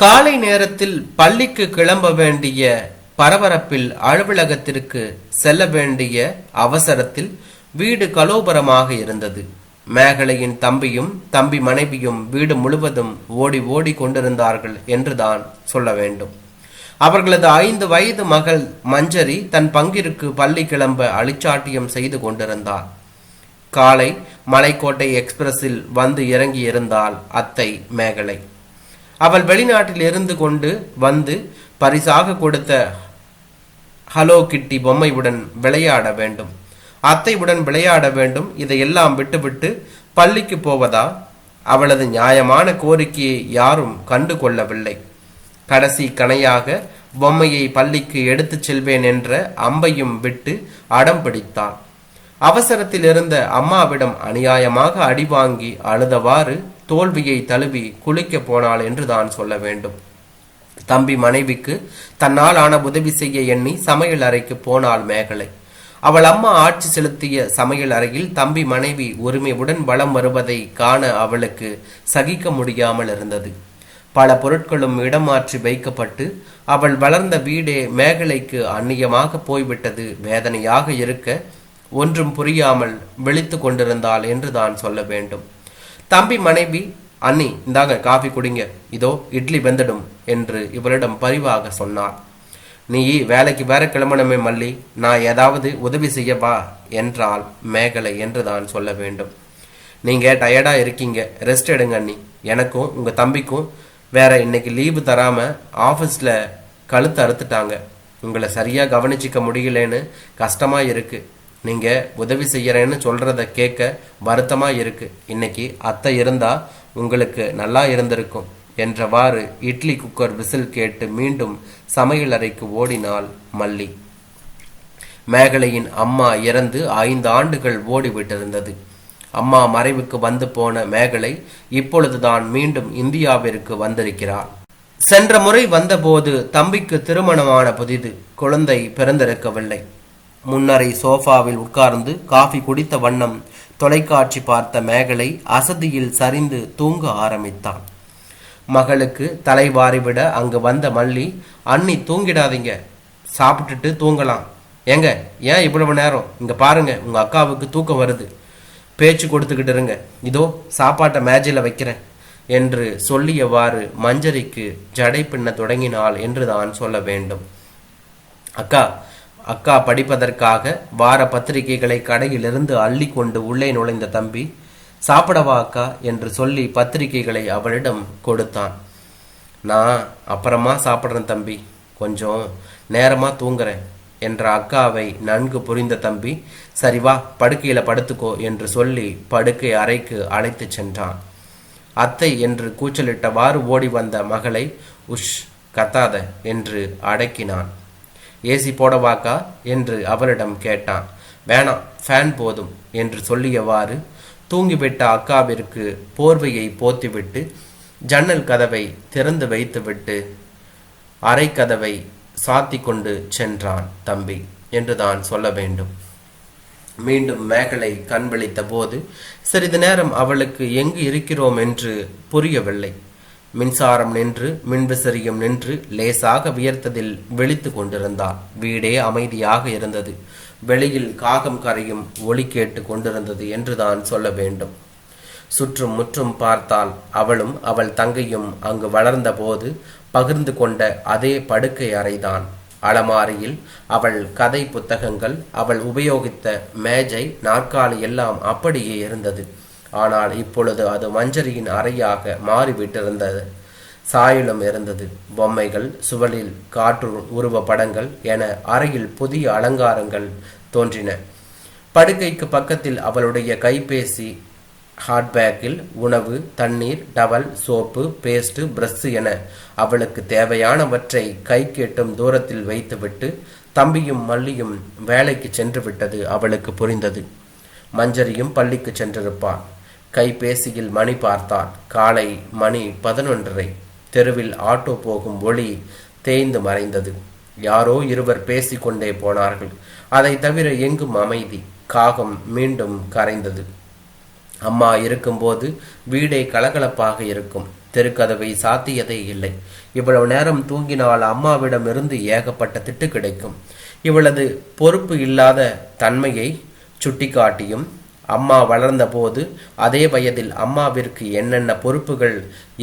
காலை நேரத்தில் பள்ளிக்கு கிளம்ப வேண்டிய பரபரப்பில் அலுவலகத்திற்கு செல்ல வேண்டிய அவசரத்தில் வீடு கலோபரமாக இருந்தது. மேகலையின் தம்பியும் தம்பி மனைவியும் வீடு முழுவதும் ஓடி ஓடி கொண்டிருந்தார்கள் என்றுதான் சொல்ல வேண்டும். அவர்களது ஐந்து வயது மகள் மஞ்சரி தன் பங்கிற்கு பள்ளி கிளம்ப அழிச்சாட்டியம் செய்து கொண்டிருந்தார் காலை மலைக்கோட்டை எக்ஸ்பிரஸில் வந்து இறங்கி இருந்தால் அத்தை மேகலை. அவள் வெளிநாட்டில் இருந்து கொண்டு வந்து பரிசாக கொடுத்த ஹலோ கிட்டி பொம்மையுடன் விளையாட வேண்டும். அத்தையுடன் விளையாட வேண்டும். இதையெல்லாம் விட்டுவிட்டு பள்ளிக்கு போவதா? அவளது நியாயமான கோரிக்கையை யாரும் கண்டு கொள்ளவில்லை கடைசி கணையாக பொம்மையை பள்ளிக்கு எடுத்துச் செல்வேன் என்ற அம்பையும் விட்டு அடம் பிடித்தாள் அவசரத்தில் இருந்த அம்மாவிடம் அநியாயமாக அடி வாங்கி அழுதவாறு தோல்வியை தழுவி குளிக்க போனாள் என்று தான் சொல்ல வேண்டும். தம்பி மனைவிக்கு தன்னால் ஆன உதவி செய்ய எண்ணி சமையல் அறைக்கு போனாள் மேகலை. அவள் அம்மா ஆட்சி செலுத்திய சமையல் அறையில் தம்பி மனைவி உரிமையுடன் வளம் வருவதை காண அவளுக்கு சகிக்க முடியாமல் இருந்தது. பல பொருட்களும் இடமாற்றி வைக்கப்பட்டு அவள் வளர்ந்த வீடே மேகலைக்கு அந்நியமாக போய்விட்டது வேதனையாக இருக்க ஒன்றும் புரியாமல் விழித்து கொண்டிருந்தாள் என்று தான் சொல்ல வேண்டும். தம்பி மனைவி அண்ணி இந்தாங்க காஃபி குடிங்க. இதோ இட்லி வெந்துடும் என்று இவளிடம் பரிவாக சொன்னார். நீ வேலைக்கு வேற கிளம்பணுமே மல்லி நான் ஏதாவது உதவி செய்யவா என்றால் மேகலை என்று தான் சொல்ல வேண்டும். நீங்க டயர்டா இருக்கீங்க ரெஸ்ட் எடுங்க அண்ணி. எனக்கும் உங்க தம்பிக்கும் வேற இன்னைக்கு லீவு தராம ஆஃபீஸில் கழுத்து அறுத்துட்டாங்க. உங்களை சரியா கவனிச்சிக்க முடியலன்னு கஷ்டமா இருக்கு. நீங்க உதவி செய்யறேன்னு சொல்றத கேட்க வருத்தமா இருக்கு. இன்னைக்கு அத்தை இருந்தா உங்களுக்கு நல்லா இருந்திருக்கும் என்றவாறு இட்லி குக்கர் விசில் கேட்டு மீண்டும் சமையல் அறைக்கு ஓடினாள் மல்லி. மேகலையின் அம்மா இறந்து ஐந்து ஆண்டுகள் ஓடிவிட்டிருந்தது. அம்மா மறைவுக்கு வந்து போன மேகலை இப்பொழுதுதான் மீண்டும் இந்தியாவிற்கு வந்திருக்கிறார் சென்ற முறை வந்தபோது தம்பிக்கு திருமணமான புதிது குழந்தை பிறந்திருக்கவில்லை. முன்னரை சோஃபாவில் உட்கார்ந்து காஃபி குடித்த வண்ணம் தொலைக்காட்சி பார்த்த மேகலை அசதியில் சரிந்து தூங்க ஆரம்பித்தான். மகளுக்கு தலைவாரிவிட அங்கு வந்த மல்லி அண்ணி தூங்கிடாதீங்க. சாப்பிட்டுட்டு தூங்கலாம். ஏங்க ஏன் இவ்வளவு நேரம்? இங்க பாருங்க உங்க அக்காவுக்கு தூக்கம் வருது. பேச்சு கொடுத்துக்கிட்டு இருங்க. இதோ சாப்பாட்டை மேஜையில் வைக்கிறேன். என்று சொல்லியவாறு மஞ்சரிக்கு ஜடை பின்ன தொடங்கினாள் என்று தான் சொல்ல வேண்டும். அக்கா அக்கா படிப்பதற்காக வார பத்திரிகைகளை கடையிலிருந்து அள்ளி கொண்டு உள்ளே நுழைந்த தம்பி சாப்பிடவா அக்கா? என்று சொல்லி பத்திரிகைகளை அவளிடம் கொடுத்தான். நான் அப்புறமா சாப்பிட்றேன் தம்பி. கொஞ்சம் நேரமா தூங்குறேன் என்ற அக்காவை நன்கு புரிந்த தம்பி சரி வா படுக்கையில படுத்துக்கோ என்று சொல்லி படுக்கை அறைக்கு அழைத்துச் சென்றான். அத்தை என்று கூச்சலிட்டவாறு ஓடி வந்த மகளை உஷ் கத்தாத என்று அடக்கினான். ஏசி போடவாக்கா? என்று அவளிடம் கேட்டான். வேணாம் ஃபேன் போதும் என்று சொல்லியவாறு தூங்கிவிட்ட அக்காவிற்கு போர்வையை போத்திவிட்டு ஜன்னல் கதவை திறந்து வைத்துவிட்டு அறை கதவை சாத்தி கொண்டு சென்றான் தம்பி என்று தான் சொல்ல வேண்டும். மீண்டும் மேகலை கண் விழித்த போது சிறிது நேரம் அவளுக்கு எங்கு இருக்கிறோம்? என்று புரியவில்லை. மின்சாரம் நின்று மின்விசிறியும் நின்று லேசாக வியர்த்ததில் விழித்து கொண்டிருந்தார். வீடே அமைதியாக இருந்தது. வெளியில் காகம் கரையும் ஒளி கேட்டு கொண்டிருந்தது என்றுதான் சொல்ல வேண்டும். சுற்றும் முற்றும் பார்த்தால் அவளும் அவள் தங்கையும் அங்கு வளர்ந்த போது பகிர்ந்து கொண்ட அதே படுக்கை அறைதான். அலமாரியில் அவள் கதை புத்தகங்கள் அவள் உபயோகித்த மேஜை நாற்காலி எல்லாம் அப்படியே இருந்தது. ஆனால் இப்பொழுது அது மஞ்சரியின் அறையாக மாறிவிட்டிருந்தது. சாயலும் இருந்தது. பொம்மைகள் சுவலில் காற்று உருவ படங்கள் என அறையில் புதிய அலங்காரங்கள் தோன்றின. படுக்கைக்கு பக்கத்தில் அவளுடைய கைபேசி ஹாட்பேக்கில் உணவு தண்ணீர் டவல் சோப்பு பேஸ்ட் பிரஷ் என அவளுக்கு தேவையானவற்றை கை கேட்டும் தூரத்தில் வைத்துவிட்டு தம்பியும் மல்லியும் வேலைக்கு சென்று விட்டது அவளுக்கு புரிந்தது. மஞ்சரியும் பள்ளிக்கு சென்றிருப்பாள். கைபேசியில் மணி பார்த்தாள் காலை மணி பதினொன்றரை. தெருவில் ஆட்டோ போகும் ஒளி தேய்ந்து மறைந்தது. யாரோ இருவர் பேசிக்கொண்டே போனார்கள். அதை தவிர எங்கும் அமைதி. காகம் மீண்டும் கரைந்தது. அம்மா இருக்கும்போது வீடே கலகலப்பாக இருக்கும். தெருக்கதவை சாத்தியதே இல்லை. இவ்வளவு நேரம் தூங்கினால் அம்மாவிடம் இருந்து ஏகப்பட்ட திட்டு கிடைக்கும். இவளது பொறுப்பு இல்லாத தன்மையை சுட்டிக்காட்டியும் அம்மா வளர்ந்தபோது அதே வயதில் அம்மாவிற்கு என்னென்ன பொறுப்புகள்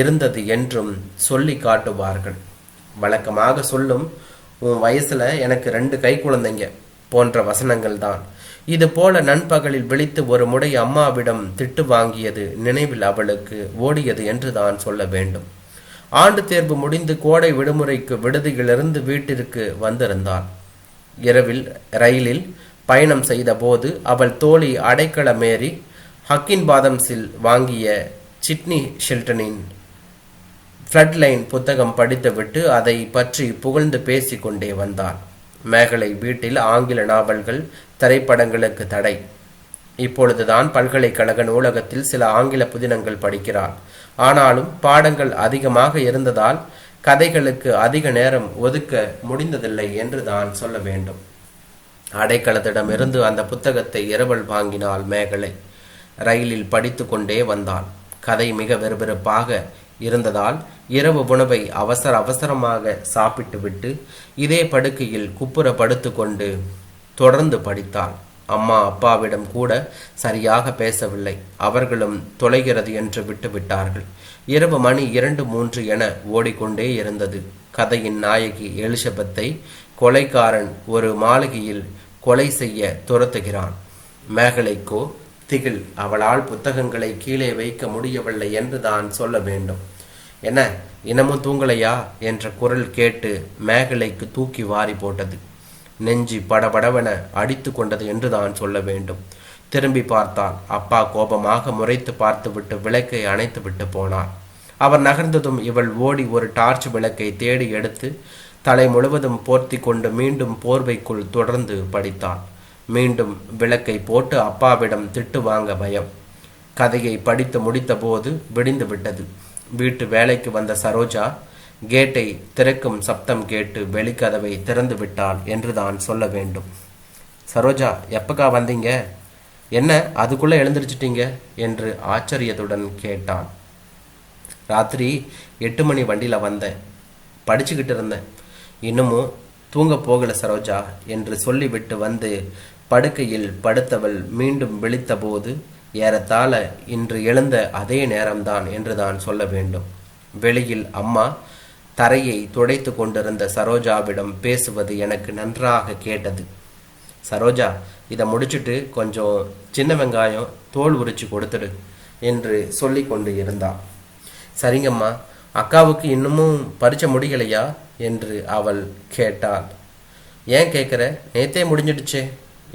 இருந்தது என்றும் சொல்லி காட்டுவார்கள். வழக்கமாக சொல்லும் உன் வயசுல எனக்கு ரெண்டு கை குழந்தைங்க போன்ற வசனங்கள் தான். இது போல நண்பகலில் விழித்து ஒரு முறை அம்மாவிடம் திட்டு வாங்கியது நினைவில் அவளுக்கு ஓடியது என்று தான் சொல்ல வேண்டும். ஆண்டு தேர்வு முடிந்து கோடை விடுமுறைக்கு விடுதியிலிருந்து வீட்டிற்கு வந்திருந்தாள் இரவில் ரயிலில் பயணம் செய்தபோது அவள் தோழி அடைக்கலமேறி ஹக்கின் பாதம்ஸில் வாங்கிய சிட்னி ஷில்டனின் ஃப்ளட்லைன் புத்தகம் படித்துவிட்டு அதை பற்றி புகழ்ந்து பேசிக்கொண்டே வந்தாள் மேகலை வீட்டில் ஆங்கில நாவல்கள் திரைப்படங்களுக்கு தடை. இப்பொழுதுதான் பல்கலைக்கழக நூலகத்தில் சில ஆங்கில புதினங்கள் படிக்கிறாள். ஆனாலும் பாடங்கள் அதிகமாக இருந்ததால் கதைகளுக்கு அதிக நேரம் ஒதுக்க முடிந்ததில்லை என்று தான் சொல்ல வேண்டும். அடைக்கலத்திடமிருந்து அந்த புத்தகத்தை இரவல் வாங்கினாள் மேகலை. ரயிலில் படித்து கொண்டே வந்தாள். கதை மிக விறுவிறுப்பாக இருந்ததால் இரவு உணவை அவசர அவசரமாக சாப்பிட்டுவிட்டு இதே படுக்கையில் குப்புற படுத்துக்கொண்டு தொடர்ந்து படித்தாள். அம்மா அப்பாவிடம் கூட சரியாக பேசவில்லை. அவர்களும் தொலைகிறது என்று விட்டுவிட்டார்கள் இரவு மணி இரண்டு மூன்று என ஓடிக்கொண்டே இருந்தது. கதையின் நாயகி எலிசபெத்தை கொலைக்காரன் ஒரு மாளிகையில் கொலை செய்ய துரத்துகிறான். மேகலைக்கோ திகில் அவளால் புத்தகங்களை கீழே வைக்க முடியவில்லை என்று தான் சொல்ல வேண்டும். என்ன இன்னமும் தூங்கலையா? என்ற குரல் கேட்டு மேகலைக்கு தூக்கி வாரி போட்டது. நெஞ்சி படபடவென அடித்து கொண்டது என்று தான் சொல்ல வேண்டும். திரும்பி பார்த்தால் அப்பா கோபமாக முறைத்து பார்த்துவிட்டு விளக்கை அணைத்து விட்டு போனார். அவர் நகர்ந்ததும் இவள் ஓடி ஒரு டார்ச் விளக்கை தேடி எடுத்து தலை முழுவதும் போர்த்தி கொண்டு மீண்டும் போர்வைக்குள் தொடர்ந்து படித்தான். மீண்டும் விளக்கை போட்டு அப்பாவிடம் திட்டு வாங்க பயம். கதையை படித்து முடித்தபோது விடிந்து விட்டது. வீட்டு வேலைக்கு வந்த சரோஜா கேட்டை திறக்கும் சப்தம் கேட்டு வெளிக்கதவை திறந்து விட்டாள் என்று தான் சொல்ல வேண்டும். சரோஜா எப்பக்கா வந்தீங்க? என்ன அதுக்குள்ள எழுந்திருச்சிட்டீங்க? என்று ஆச்சரியத்துடன் கேட்டான். ராத்திரி எட்டு மணி வண்டியில் வந்தேன். படிச்சுக்கிட்டு இருந்தேன். இன்னமும் தூங்க போகல சரோஜா என்று சொல்லிவிட்டு வந்து படுக்கையில் படுத்தவள் மீண்டும் விழித்தபோது ஏறத்தாழ இன்று எழுந்த அதே நேரம்தான் என்று தான் சொல்ல வேண்டும். வெளியில் அம்மா தரையை துடைத்து கொண்டிருந்த சரோஜாவிடம் பேசுவது எனக்கு நன்றாக கேட்டது. சரோஜா இதை முடிச்சுட்டு கொஞ்சம் சின்ன வெங்காயம் தோல் உரிச்சு கொடுத்துடு என்று சொல்லி கொண்டு இருந்தாள் சரிங்கம்மா அக்காவுக்கு இன்னமும் பரிச்சை முடியலையா? என்று அவள் கேட்டாள். ஏன் கேட்குற? நேத்தே முடிஞ்சிடுச்சே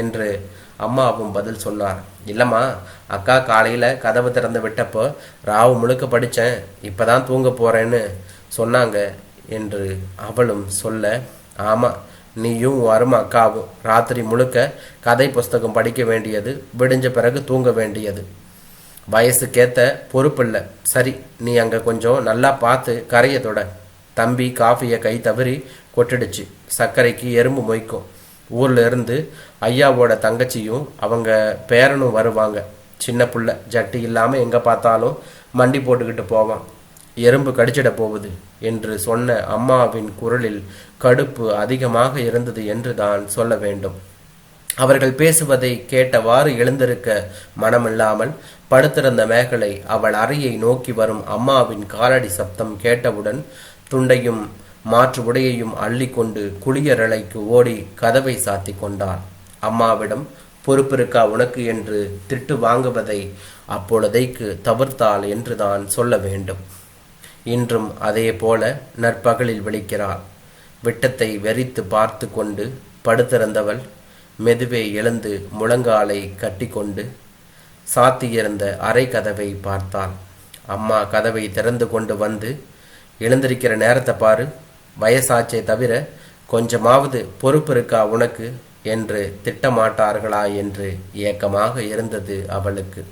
என்று அம்மாவும் பதில் சொன்னார். இல்லைம்மா அக்கா காலையில் கதவு திறந்து விட்டப்போ ராவு முழுக்க படித்தேன் இப்போ தான் தூங்க போகிறேன்னு சொன்னாங்க என்று அவளும் சொல்ல ஆமாம் நீயும் வரும் அக்காவும் ராத்திரி முழுக்க கதை புஸ்தகம் படிக்க வேண்டியது விடிஞ்ச பிறகு தூங்க வேண்டியது. வயசுக்கேத்த பொறுப்பில்லை. சரி நீ அங்கே கொஞ்சம் நல்லா பார்த்து கரையை தொட. தம்பி காஃபியை கை தவறி கொட்டிடுச்சு. சர்க்கரைக்கு எறும்பு மொய்க்கும். ஊரில் இருந்து ஐயாவோட தங்கச்சியும் அவங்க பேரனும் வருவாங்க. சின்ன புள்ள ஜட்டி இல்லாமல் எங்கே பார்த்தாலும் மண்டி போட்டுக்கிட்டு போவான். எறும்பு கடிச்சிட போகுது என்று சொன்ன அம்மாவின் குரலில் கடுப்பு அதிகமாக இருந்தது என்று தான் சொல்ல வேண்டும். அவர்கள் பேசுவதை கேட்டவாறு எழுந்திருக்க மனமில்லாமல் படுத்திருந்த மேகலை அவள் அறையை நோக்கி வரும் அம்மாவின் காலடி சப்தம் கேட்டவுடன் துண்டையும் மாற்று உடையையும் அள்ளிக்கொண்டு குளியரலைக்கு ஓடி கதவை சாத்தி கொண்டாள். அம்மாவிடம் பொறுப்பிருக்கா உனக்கு? என்று திட்டு வாங்குவதை அப்பொழுதைக்கு தவிர்த்தாள் என்று தான் சொல்ல வேண்டும். இன்றும் அதே போல நற்பகலில் விழிக்கிறாள். விட்டத்தை வெறித்து பார்த்து கொண்டு படுத்திருந்தவள் மெதுவே எழுந்து முழங்காலை கட்டிக்கொண்டு சாத்தியிருந்த அறை கதவை பார்த்தாள். அம்மா கதவை திறந்து கொண்டு வந்து எழுந்திருக்கிற நேரத்தை பாரு. வயசாச்சே தவிர கொஞ்சமாவது பொறுப்பு இருக்கா உனக்கு? என்று திட்டமாட்டார்களா என்று ஏக்கமாக இருந்தது அவளுக்கு.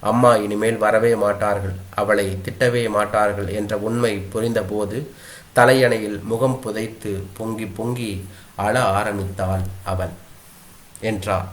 அம்மா இனிமேல் வரவே மாட்டார்கள். அவளை திட்டவே மாட்டார்கள் என்ற உண்மை புரிந்தபோது தலையணையில் முகம் புதைத்து பொங்கி பொங்கி அழ ஆரம்பித்தாள் அவள் என்றார்.